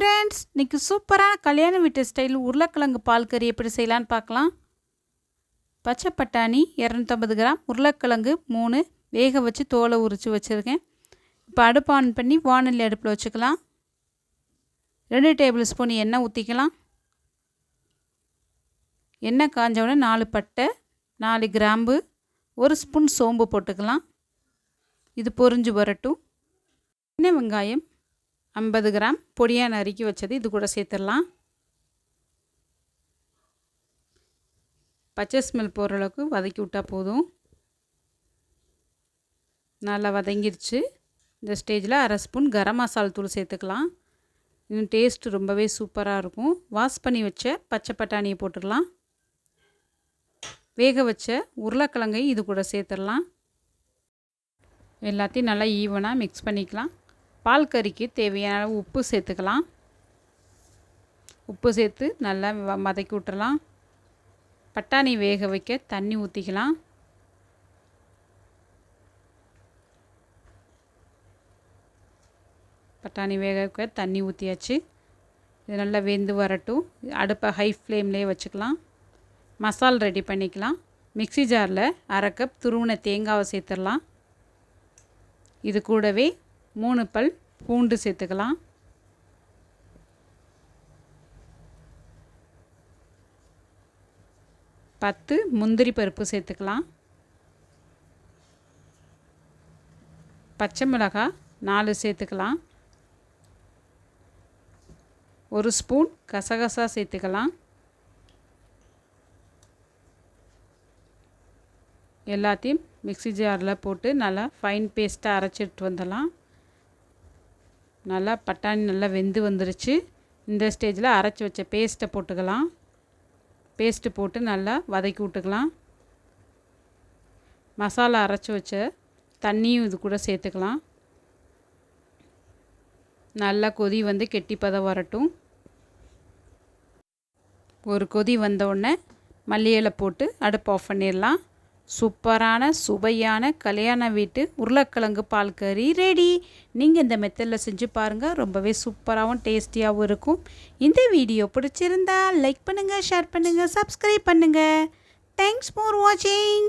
Friends இன்னைக்கு சூப்பரான கல்யாண வீட்டு ஸ்டைல் உருளைக்கிழங்கு பால் கறி எப்படி செய்யலான்னு பார்க்கலாம். பச்சை பட்டாணி இரநூத்தம்பது கிராம் உருளைக்கிழங்கு மூணு வேக வச்சு தோலை உரித்து வச்சுருக்கேன். இப்போ அடுப்பு ஆன் பண்ணி வானொலி அடுப்பில் வச்சுக்கலாம். ரெண்டு டேபிள் ஸ்பூன் எண்ணெய் ஊற்றிக்கலாம் எண்ணெய் காஞ்சவுடனே நாலு பட்டை நாலு கிராம்பு ஒரு ஸ்பூன் சோம்பு போட்டுக்கலாம். இது பொறிஞ்சு வரட்டும். சின்ன வெங்காயம் ஐம்பது கிராம் பொடியாக நறுக்கி வச்சது இது கூட சேர்த்துடலாம். பச்சை ஸ்மெல் போகிற அளவுக்கு வதக்கி விட்டால் போதும். நல்லா வதங்கிருச்சு. இந்த ஸ்டேஜில் அரை ஸ்பூன் கரம் மசாலா தூள் சேர்த்துக்கலாம். இன்னும் டேஸ்ட் ரொம்பவே சூப்பராக இருக்கும். வாஷ் பண்ணி வச்ச பச்சை பட்டாணியை போட்டுடலாம். வேக வச்ச உருளைக்கிழங்கை இது கூட சேர்த்துடலாம். எல்லாத்தையும் நல்லா ஈவனாக மிக்ஸ் பண்ணிக்கலாம். பால் கறிக்கு தேவையான உப்பு சேர்த்துக்கலாம். உப்பு சேர்த்து நல்லா வ- விட்டுறலாம். பட்டாணி வேக வைக்க தண்ணி ஊற்றிக்கலாம் பட்டாணி வேக வைக்க தண்ணி ஊற்றியாச்சு இது நல்லா வெந்து வரட்டும். அடுப்பை ஹை ஃப்ளேம்லேயே வச்சுக்கலாம். மசால் ரெடி பண்ணிக்கலாம். மிக்ஸி ஜாரில் அரை கப் துருவின தேங்காவை சேர்த்துடலாம். இது கூடவே மூணு பல் பூண்டு சேர்த்துக்கலாம். பத்து முந்திரி பருப்பு சேர்த்துக்கலாம். பச்சை மிளகாய் நாலு சேர்த்துக்கலாம். ஒரு ஸ்பூன் கசகசா சேர்த்துக்கலாம். எல்லாத்தையும் மிக்ஸி ஜாரில் போட்டு நல்லா ஃபைன் பேஸ்ட்டாக அரைச்சிட்டு வந்துடலாம். நல்லா பட்டாணி நல்லா வெந்து வந்துருச்சு. இந்த ஸ்டேஜில் அரைச்சி வச்ச பேஸ்ட்டை போட்டுக்கலாம். பேஸ்ட்டு போட்டு நல்லா வதக்கி விட்டுக்கலாம். மசாலா அரைச்சி வச்ச தண்ணியும் இது கூட சேர்த்துக்கலாம். நல்லா கொதி வந்து கெட்டிப்பதம் வரட்டும். ஒரு கொதி வந்த உடனே போட்டு அடுப்பு ஆஃப் பண்ணிடலாம். சூப்பரான சுவையான கல்யாண வீட்டு உருளைக்கிழங்கு பால் கறி ரெடி நீங்கள் இந்த மெத்தடில் செஞ்சு பாருங்கள் ரொம்பவே சூப்பராகவும் டேஸ்டியாகவும் இருக்கும். இந்த வீடியோ பிடிச்சிருந்தா லைக் பண்ணுங்கள் ஷேர் பண்ணுங்கள் சப்ஸ்கிரைப் பண்ணுங்கள் தேங்க்ஸ் ஃபார் வாட்சிங்